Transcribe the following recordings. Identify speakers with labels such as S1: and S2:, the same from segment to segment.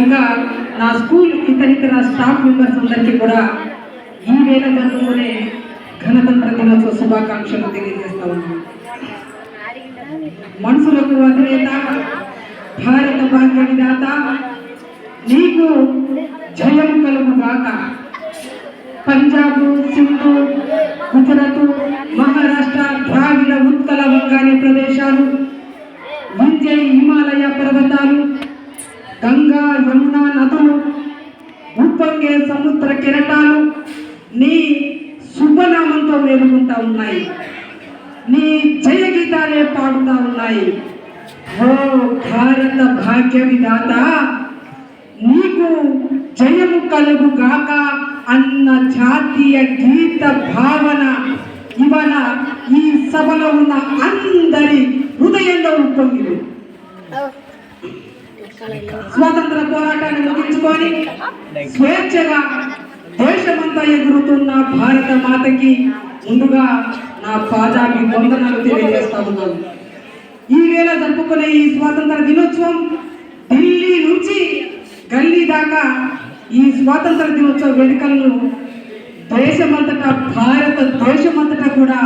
S1: ఇంకా నా స్కూల్ ఇతర ఇతర స్టాఫ్ మెంబర్స్ అందరికీ కూడా ఈ వేల జరుపుకునే గణతంత్ర దినోత్సవ శుభాకాంక్షలు తెలియజేస్తా ఉన్నాను. మనసులకు అధినేత భారత భాగ్యవిదాత నీకు జయం కలుగు గాక. పంజాబ్ సింధు గుజరాత్ మహారాష్ట్ర ద్రావిడ ఉత్కల వంగాని ప్రదేశాలు వింధ్య హిమాలయ పర్వతాలు గంగా యమున నదులు ఉప్పొంగే సముద్ర కెరటాలు నీ శుభనామంతో మేలుకుంటా ఉన్నాయి. నీ జయ గీతాలే పాడుతా ఉన్నాయి. ఓ భారత భాగ్య విధాత నీకు జయము కలుగు గాక అన్న జాతీయ గీత భావన ఇవన ఈ సభలో ఉన్న అందరి హృదయంలో ఉంటుంది స్వాతంత్ర పోరాటాన్ని ముగించుకొని స్వేచ్ఛగా దేశమంతా ఎగురుతున్న భారత మాతకి ముందుగా నా పాదాకి వందనాలు తెలియజేస్తా ఉన్నాను. ఈ వేళ జరుపుకునే ఈ స్వాతంత్ర దినోత్సవం ఢిల్లీ నుంచి గల్లీ దాకా ఈ స్వాతంత్ర దినోత్సవ వేడుకలను దేశమంతటా భారత దేశమంతటా కూడా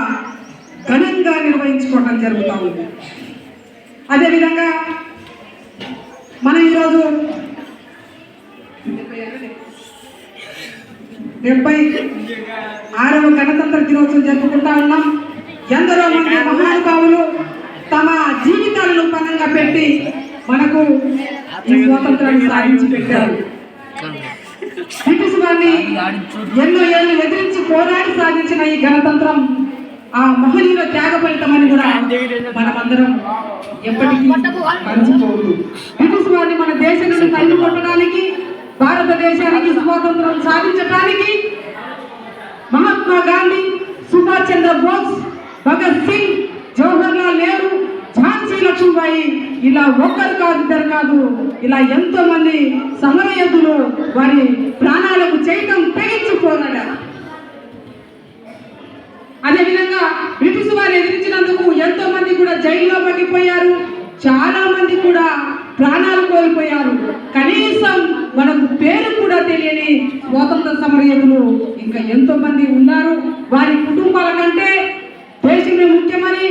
S1: ఘనంగా నిర్వహించుకోవడం జరుగుతూ ఉంది. అదేవిధంగా మనం ఈరోజు డెబ్బై ఆరవ గణతంత్ర దినోత్సవం జరుపుకుంటా ఉన్నాం. ఎందరో మంది మహానుభావులు తమ జీవితాలను పనంగా పెట్టి మనకు ఈ స్వాతంత్రాన్ని సాధించి పెట్టారు. బ్రిటిష్ వారిని ఎన్నో ఏళ్ళు ఎదిరించి పోరాడి సాధించిన ఈ గణతంత్రం ఆ మహనీయుల త్యాగ ఫలితమని కూడా మనమందరం ఎప్పటికీ మరచిపోవద్దు. బ్రిటిష్ వారిని మన దేశం నుండి తల్లి కొట్టడానికి భారతదేశానికి స్వాతంత్రం సాధించడానికి మహాత్మా గాంధీ సుభాష్ చంద్ర బోస్ భగత్ సింగ్ జవహర్ లాల్ నెహ్రూ ఝాన్సీ లక్ష్మీబాయి ఇలా ఒక్కరు కాదు ఇద్దరు కాదు ఇలా ఎంతో మంది సమరయోధులు వారి ప్రాణాలకు చేయటం తెగించి పోరాడారు. అదేవిధంగా బ్రిటిష్ వారు ఎదిరించినందుకు ఎంతో మంది కూడా జైల్లో పడిపోయారు. చాలా మంది కూడా ప్రాణాలు కోల్పోయారు. కనీసం మనకు పేరు కూడా తెలియని స్వాతంత్ర సమరయోధులు ఇంకా ఎంతో మంది ఉన్నారు. వారి కుటుంబాల కంటే దేశమే ముఖ్యమని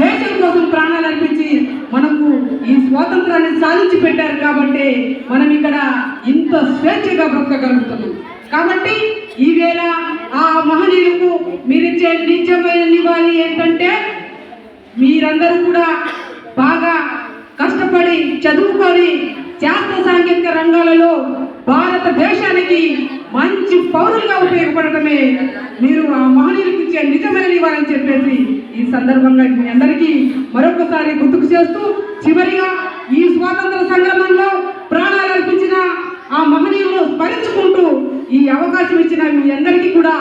S1: దేశం కోసం ప్రాణాలు అర్పించి మనకు ఈ స్వాతంత్రాన్ని సాధించి పెట్టారు కాబట్టి మనం ఇక్కడ ఇంత స్వేచ్ఛగా బ్రతకగలుగుతున్నాం. కాబట్టి ఈ వేళ మీరిచ్చే నిజమైన నివాళి ఏంటంటే మీరందరూ కూడా బాగా కష్టపడి చదువుకొని శాస్త్ర సాంకేతిక రంగాలలో భారతదేశానికి మంచి పౌరులుగా ఉపయోగపడటమే మీరు ఆ మహనీయులకు ఇచ్చే నిజమైన నివారని చెప్పేసి ఈ సందర్భంగా మీ అందరికీ మరొకసారి గుర్తుకు చేస్తూ చివరిగా ఈ స్వాతంత్ర సంగ్రామంలో ప్రాణాలు అర్పించిన ఆ మహనీయులను స్మరించుకుంటూ ఈ అవకాశం ఇచ్చిన మీ అందరికీ కూడా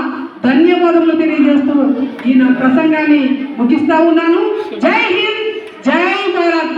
S1: ధన్యవాదములు తెలియజేస్తూ ఈ నా ప్రసంగాన్ని ముగిస్తా ఉన్నాను. జై హింద్ జై భారత్.